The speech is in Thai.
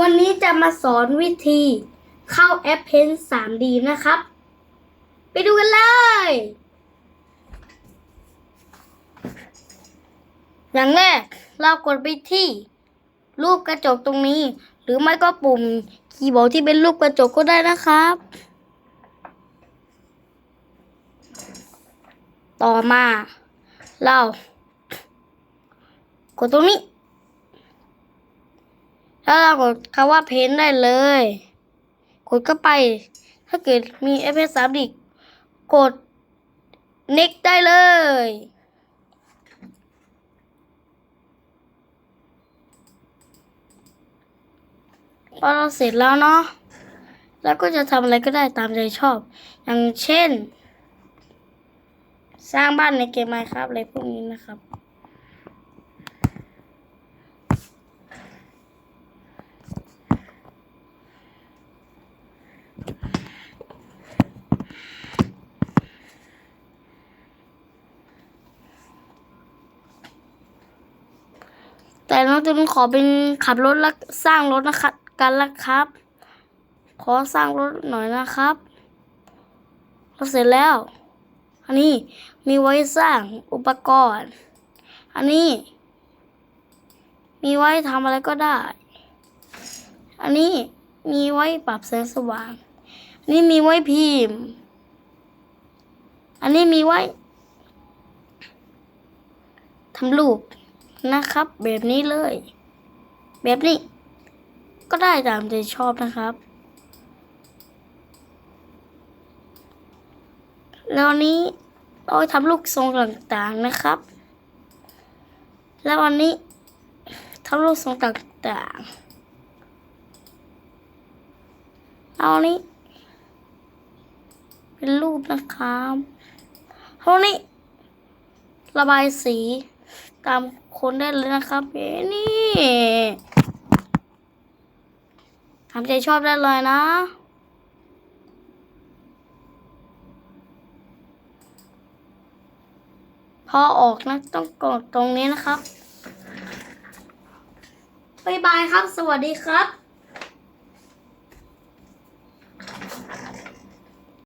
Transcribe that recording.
วันนี้จะมาสอนวิธีเข้าแอป Paint 3D นะครับ ไปดูกันเลย อย่างแรกเรากดไปที่ รูปกระจกตรงนี้ หรือไม่ก็ปุ่มคีย์บอร์ดที่เป็นรูปกระจกก็ได้นะครับ ต่อมา เรา กดตรงนี้ แล้วเรากดคำว่าเพนได้เลย กดเข้าไป ถ้าเกิดมีเอเฟกต์สามดิกด next ได้เลย พอเราเสร็จแล้วเนาะแล้วก็จะทำอะไรก็ได้ตามใจชอบ อย่างเช่น สร้างบ้านในเกมไมครับอะไรพวกนี้นะครับ แต่น้องจุนขอเป็นขับรถและสร้างรถนะครับกันละครับ ขอสร้างรถหน่อยนะครับเราเสร็จแล้ว อันนี้มีไว้สร้างอุปกรณ์ อันนี้ มีไว้ทำอะไรก็ได้ อันนี้มีไว้ปรับแสงสว่าง นนี้มีไว้พิมพ์ อันนี้มีไว้ทำรูปนะครับ แบบนี้เลย แบบนี้ ก็ได้ตามใจชอบนะครับ แล้วอันนี้เราทำลูกทรงต่างๆนะครับ แล้วอันนี้ทำลูกทรงต่างๆเอาอันนี้ เป็นรูปนะครับเท่านี้ ระบายสีตามคนได้เลยนะครับเอ้นี่ทำใจชอบได้เลยนะพอออกนะต้องกดตรงนี้นะครับ บ๊ายบายครับ สวัสดีครับ